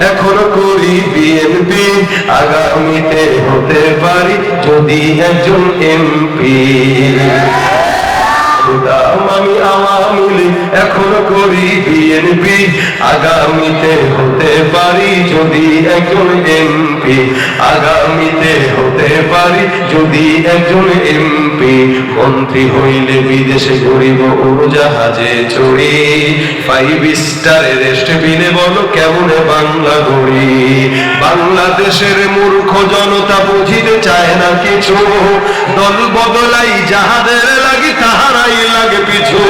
এখনও করি বিএনপি আগামীতে হতে পারি যদি একজন এমপি আমি আওয়ামী লীগ এখনও করি বিএনপি আগামীতে হতে পারি যদি একজন এমপি আগামীতে হতে পারি যদি একজন এমপি মন্ত্রী হইলে বিদেশে ঘুরিব উড়োজাহাজে চড়ি। ফাইভ স্টারে রেস্ট বিলে বলো কেমনে বাংলা গড়ি বাংলাদেশের মূর্খ জনতা বুঝিতে চায় না কিছু। দল বদলাই যাহাদের লাগি তাহারাই লাগে পিছু।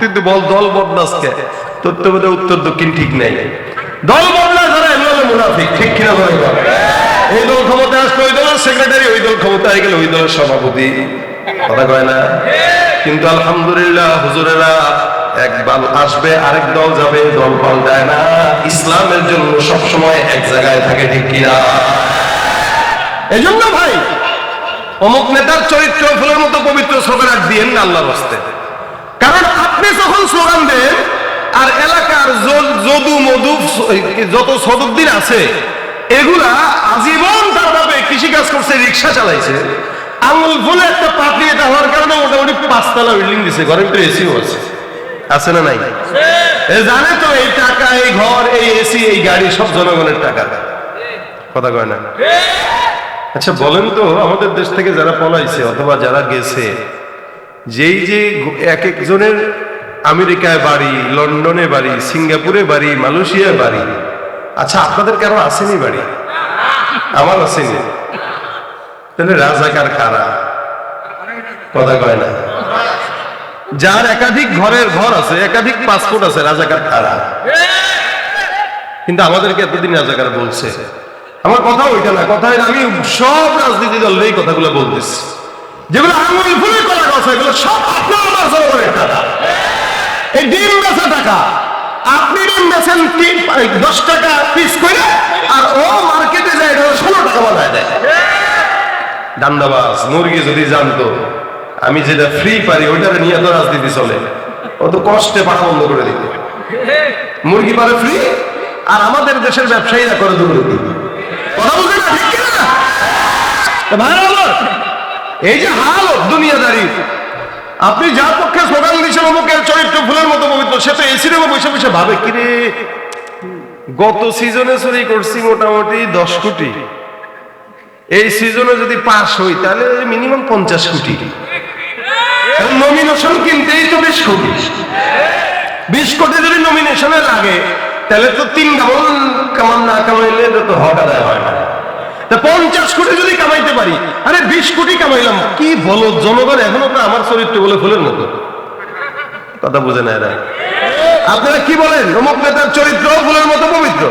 কিন্তু বল দল বদলাসকে তোর তো উত্তর দক্ষিণ ঠিক নেই। দল বদলা এমন মুনাফিক, ঠিক কিনা বল? এই দল ক্ষমতা আসলে ওই দলের সেক্রেটারি ওই দল ক্ষমতা হয়ে ওই দলের সভাপতি। কথা কয় না? কিন্তু আলহামদুলিল্লাহ, হুজুরেরা এক দল আসবে, আরেক দল যাবে, দল পাল্টায় না। ইসলামের জন্য সবসময় এক জায়গায় থাকে, ঠিক কিনা? এই জন্য ভাই, অমুক নেতার চরিত্র ফুলের মতো পবিত্র আর দিয়েন না আল্লাহর হস্তে। কারণ আপনি যখন স্লোগান দেন, আর এলাকার যদু মধু যত সদুদ্দিন আছে এগুলা আজীবন তার বাপে কৃষিকাজ করছে, রিক্সা চালাইছে। আঙুল ফুলে একটা পাতলি এটা হওয়ার কারণে মোটামুটি পাঁচতলা বিল্ডিং দিছে ঘরের ভিতরে এসিও আছে। আছে না নাই? জানে তো এই টাকা, এই ঘর, এই এসি এই গাড়ি, সব জনগণের টাকা। কথা কয় না? আচ্ছা বলেন তো, আমাদের দেশ থেকে যারা পলাইছে অথবা যারা গেছে, যেই যে এক একজনের আমেরিকায় বাড়ি, লন্ডনে বাড়ি, সিঙ্গাপুরে বাড়ি, মালয়েশিয়ায় বাড়ি আচ্ছা আপনাদের কারও আসেনি বাড়ি? আমার আসেনি। তাহলে রাজাকার কারা? কথা কয় না। যার একাধিক ঘরের ঘর আছে, একাধিক পাসপোর্ট আছে, রাজাকার কারা? কিন্তু আমাদেরকে এতদিন রাজাকার বলছে। আমার কথা ওইটা না, কথা আমি সব রাজনীতি দলের এই কথাগুলো বলতেছি। যেগুলো আঙুল ফুলে করা কথা, এগুলো সব আপনার টাকা। এই ডিম বেচা টাকা। আপনি বেচেন তিন দশ টাকা পিস করে, আর ও মার্কেটে যায় ষোলো টাকা বানায় দেয়। দান্দাবাজ, মুরগি যদি জানতো, আমি যেটা ফ্রি পারি, ওইটারে নিয়ে তো রাজনীতি চলে। ও তো কষ্টে পাঠা বন্ধ করে দিত। মুরগি পারে ফ্রি আর আমাদের দেশের ব্যবসায়ীরা করে দুর্নীতি। কথা বলতে না, ঠিক কিনা? এই যে হাল, দুনিয়াদারি আপনি যার পক্ষে স্লোগান দিচ্ছেন অমুকের চরিত্র ফুলের মতো পবিত্র সে তো এসি রেমো বসে বসে ভাবে। কিরে? গত সিজনে চুরি করছি মোটামুটি দশ কোটি। এই সিজনে যদি পাস হই তাহলে মিনিমাম পঞ্চাশ কোটি। নমিনেশন কিনতেই তো বেশ কোটি। বিশ কোটি যদি নমিনেশনে লাগে তাহলে তো তিন কামান কামান না কামাইলে তো হক আদায় হয় না। পঞ্চাশ কোটি যদি কামাইতে পারি, আরে বিশ কোটি কামাইলাম। কি বলো, জনগণ এখনও আমার চরিত্র বলে ফুলের মতো। কথা বুঝে না এরা। আপনারা কি বলেন, অমুক নেতার চরিত্র ফুলের মতো পবিত্র?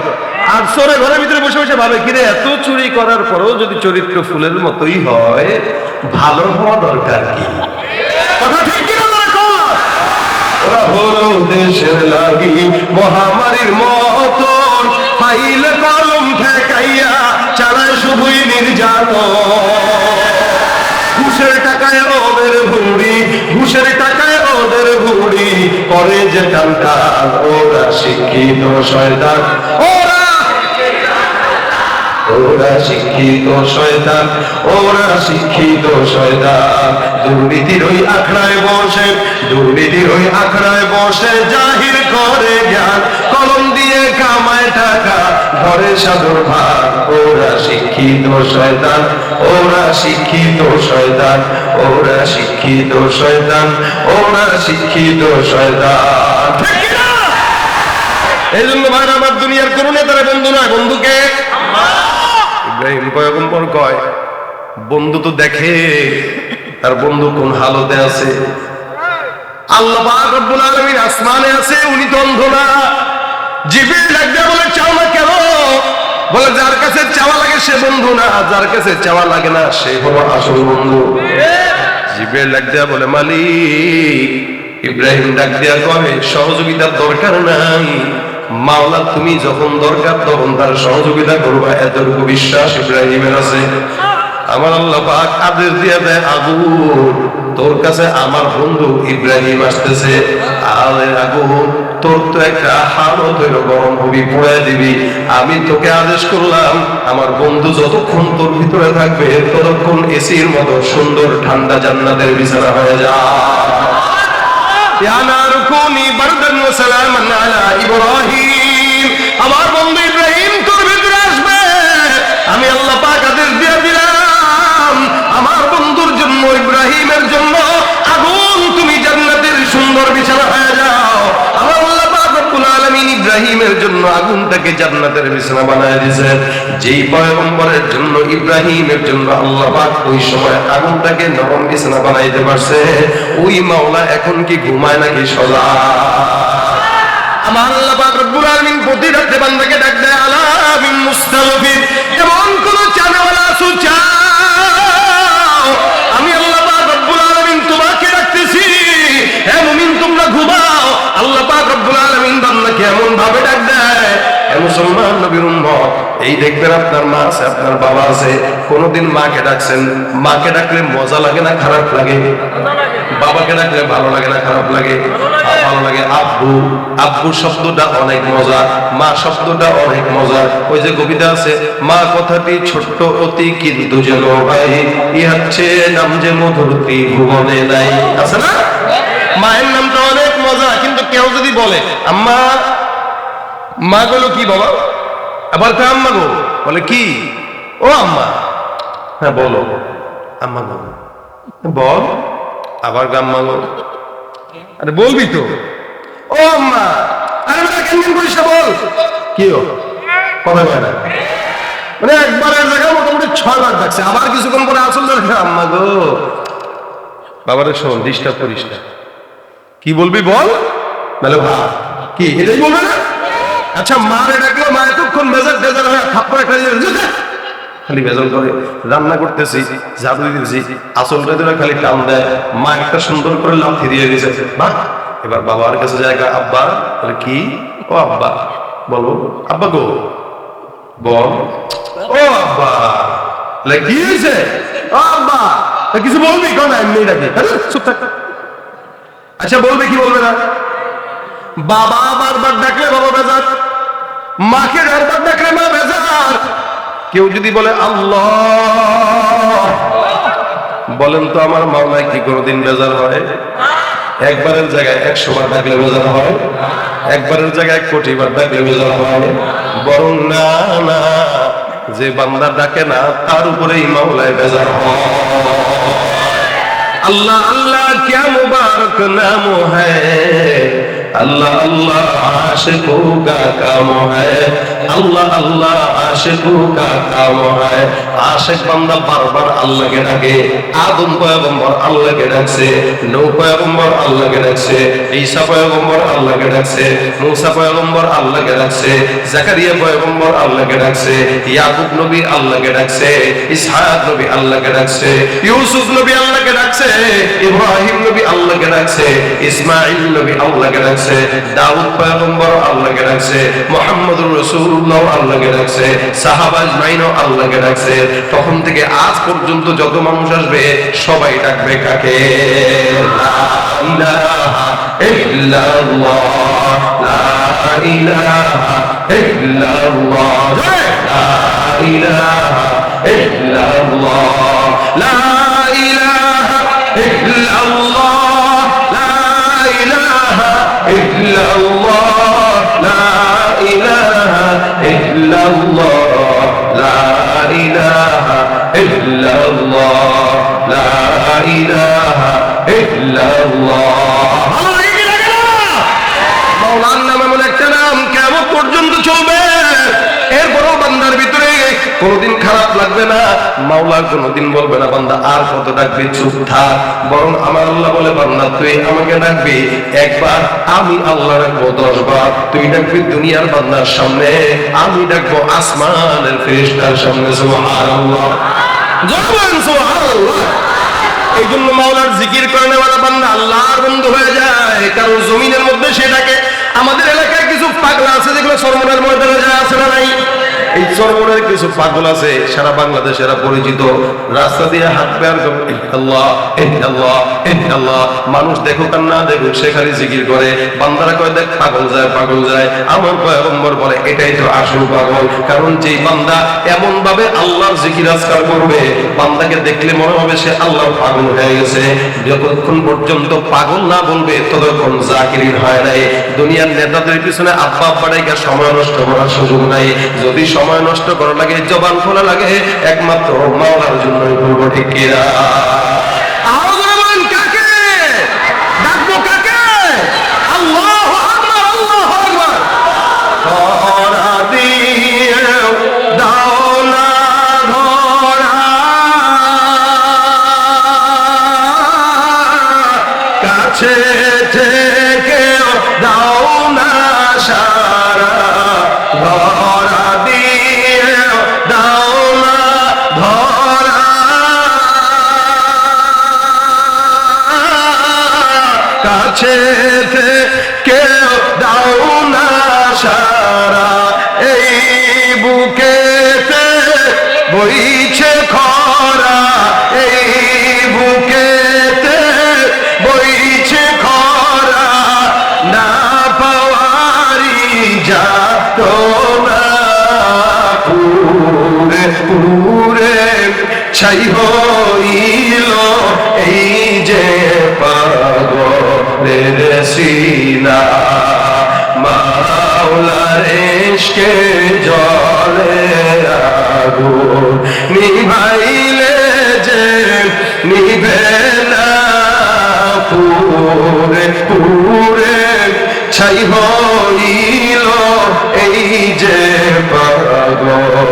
আর চোরে ঘরের ভিতরে বসে বসে ভাবে, কিরে, এত চুরি করার পরেও যদি চরিত্র ফুলের মতোই হয়, ভালো হওয়া দরকার কি? ওরা হলো দেশের লাগি মহামারীর মতন ফাইলে কলম ঠেকাইয়া চালায় শুধুই নির্যাতন ঘুষের টাকায় ওদের ভুড়ি, ঘুষের টাকায় ওদের ভুড়ি, করে যে কান্তাল ওরা শিক্ষিত শয়তান। ওরা ওরা শিক্ষিত শয়তান, ওরা শিক্ষিত শয়তান। দুর্নীতির ওই আখড়ায় বসে, দুর্নীতির ওই আখড়ায় বসে জাহির করে জ্ঞান। কলম দিয়ে কামায় টাকা ঘরে সাধুর ভাগ ওরা শিক্ষিত শয়তান ওরা শিক্ষিত শয়তান ওরা শিক্ষিত শয়তান ওরা শিক্ষিত শয়তান? এই জন্য ভাই আমার দুনিয়ার কোন নেতারা বন্ধু নয় বন্ধুকে? ইব্রাহিম পয়গম্বর কয় বন্ধু তো দেখে তার বন্ধু কোন হালতে আছে? আল্লাহ পাক রব্বুল আলামিন আসমানে আছে উনি তো অন্ধ না। জিবির লাগবে বলে চাও না কেন? বলে, যার কাছে চাওয়া লাগে সে বন্ধু না যার কাছে চাওয়া লাগে না সে হলো আসল বন্ধু। জিবের ডাক দেয়া বলে, মালিক, ইব্রাহিম ডাক দেয়া কবে সহযোগিতার দরকার নাই। মাওলা, তুমি যখন দরকার, তখন তার সহযোগিতা করবা। এতটুকু বিশ্বাস ইব্রাহিমের আছে। আমার আল্লাহ পাক আদেশ দিয়ে দেয় আগুন তোর কাছে আমার বন্ধু ইব্রাহিম আসতেছে। আরে আগুন তোর তো একটা হালত হইল, গরম হবি পড়ে দিবি। আমি তোকে আদেশ করলাম, আমার বন্ধু যতক্ষণ তোর ভিতরে থাকবে, ততক্ষণ এসির মতো সুন্দর ঠান্ডা জান্নাতের বিছানা হয়ে যা। ইয়া নারু বারদান ওয়া সালামান আলা ইব্রাহিম। ইব্রাহিমের জন্য আগুন, তুমি জান্নাতের সুন্দর বিছানা হয়ে যাও। ইব্রাহিমের জন্য আগুনটাকে জান্নাতের বিছানা বানায় দিয়েছেন যেই পয়গম্বরের জন্য, ইব্রাহিমের জন্য আল্লাহ পাক ওই সময় আগুনটাকে নরম বিছানা বানাইতে পারছে। ওই মাওলা এখন কি ঘুমায় নাকি সদা আমার আল্লাহ পাক রব্বুল আলামিন প্রতি রাতে বান্দাকে ডাক দেয় এমন কোন চানাওয়ালা মুসলমান নবীর উম্মত। এই দেখবেন আপনার মা আছে, আপনার বাবা আছে। কোনোদিন মাকে ডাকছেন, মাকে ডাকলে মজা লাগে না, খারাপ লাগে? বাবাকে ডাকলে ভালো লাগে না, খারাপ লাগে? ভালো লাগে আব্বু। আব্বু শব্দটা অনেক মজা, মা শব্দটা অনেক মজা। ওই যে কবিতা আছে, মা কথাটি ছোট্ট অতি, কিন্তু যেন ভাই ইহাচ্ছে নাম যে মধুর ভুবনে নাই। আছে না? মায়ের নামটা অনেক মজা, কিন্তু কেউ যদি বলে, আম্মা মা গেল কি বাবা? আবার কে আম্মা গো। বলে, কি? ও আম্মা। হ্যাঁ বলো। আম্মা গো। বল। আবার গাম্মা গো। আরে, বলবি তো। ও আম্মা, আরে বেটা কেন করিস না, বল। কি ও? কথা কয় না। মানে একবারের জায়গায় মোটামুটি ছয় বার ডাকছে আবার কিছুক্ষণ পরে আসল ধরে আম্মা গো। বাবারে, শোন ডিস্টার্ব করিস না। কি বলবি, বল। ভা কি? এটাই বলবে না? আচ্ছা মারে ডাকলো, মা এতক্ষণ মেজার টেজার হয়ে থাপ্পড়ে খালি খালি ভেজাল করে রান্না করতেছি, ঝাড়ু দিতেছি, আসলটা ধরে খালি টান দেয়। মা একটা সুন্দর করে লাথি দিয়ে দিয়েছে, মা, এবার বাবার কাছে জায়গা আব্বা বলে কি? ও আব্বা, বলো, আব্বা গো, বল, ও আব্বা কি হয়েছে? ও আব্বা কিছু বলবি? কেন এমনি আচ্ছা বলবে কি বলবে না? বাবা বারবার ডাকলে বাবা বেজার। মাকে বারবার ডাকলে মা বেজার। কেউ যদি বলে, আল্লাহ। বলেন তো আমার মাওলায় কি কোনোদিন বেজার হয়? একবারের জায়গায় একশো বার ডাকলে বেজার হয়। একবারের জায়গায় কোটি বার ডাকলে বেজার হয়। বরং না না, যে বান্দা ডাকে না, তার উপরেই মাওলায় বেজার হয়। আল্লাহ আল্লাহ, কে মুবারক নাম হ্যায়। আল্লাহ আল্লাহ আশকু কা কাম হ্যায় আল্লাহ আল্লাহ আশকু কা কাম হ্যায় আশিক বান্দা বারবার আল্লাহকে ডাকে আদম পয়গম্বর আল্লাহকে ডাকছে নূহ পয়গম্বর আল্লাহকে ডাকছে ঈসা পয়গম্বর আল্লাহকে ডাকছে মুসা পয়গম্বর আল্লাহকে ডাকছে জাকারিয়া পয়গম্বর আল্লাহকে ডাকছে ইয়াকুব নবী আল্লাহকে ডাকছে ইসহাক নবী আল্লাহকে ডাকছে ইউসুফ নবী আল্লাহকে ডাকছে ইব্রাহিম নবী আল্লাহকে ডাকছে ইসমাঈল নবী আল্লাহকে ডাকছে দাউদ পয়গম্বর আল্লাহকে ডাকছে, মুহাম্মদুর রাসূলুল্লাহ আল্লাহকে ডাকছে, সাহাবা আজমাইনও আল্লাহকে ডাকছে। তখন থেকে আজ পর্যন্ত যত মানুষ আসবে, সবাই ডাকবে কাকে? ইল্লাল্লাহ। إلا الله لا إله إلا الله لا إله إلا الله لا إله إلا الله মৌলান নাম এমন একটা নাম কেমন পর্যন্ত চলবে এরপরও বান্দার ভিতরে কোনোদিন খারাপ লাগবে না মাওলা কোনোদিন বলবে না, বান্দা, আর কত ডাকবি, চুপ থাক। বরং আমার আল্লাহ বলে, বান্দা, তুই আমাকে ডাকবি, একবার আমি আল্লাহ রাখব দশ বার তুই ডাকবি দুনিয়ার বান্দার সামনে, আমি ডাকবো আসমানের ফেরেশতার সামনে, সুবহানাল্লাহ। জবান, সুবহানাল্লাহ। এই জন্য মাওলার জিকির করে নেওয়ালা বান্দা, আল্লাহর বন্ধু হয়ে যায়, কারণ জমিনের মধ্যে সেটাকে আমাদের এলাকায় কিছু পাগলা আছে, যেগুলো সরমনের ময়দানে যায়, আছে না নাই? এই চরমনের কিছু পাগল আছে সারা বাংলাদেশ এরা পরিচিত। রাস্তা দিয়ে ইল্লাল্লাহ, ইল্লাল্লাহ। মানুষ দেখুক আর না দেখুক সে খালি জিকির করে বান্দারা কয় দেখ পাগল যায় পাগল যায়। আমার পয়গম্বর বলে এটাই তো আসল পাগল। কারণ যেই বান্দা এমন ভাবে আল্লাহর জিকির আজকার করবে বান্দাকে দেখলে মনে হবে সে আল্লাহর পাগল হয়ে গেছে। যতক্ষণ পর্যন্ত পাগল না বলবে ততক্ষণ জাকিরির হয় নাই। দুনিয়ার নেতাদের পিছনে আব্বা আব্বাটাইকে সময় নষ্ট করার সুযোগ নাই। যদি সময় নষ্ট করা লাগে জবান খোলা লাগে একমাত্র মাওলার জন্যই করব ঠিক বইছে খরা এই বুকেতে বইছে খরা, না পাওয়ারি যা তো না। পুরে পুরে ছাই হইল এই যে পাগলের সিনা। মাওলার ইশকে জলে আগুন নিভাইলে যে নিভে না পুরে পুরে ছাই হইল এই যে পাগল।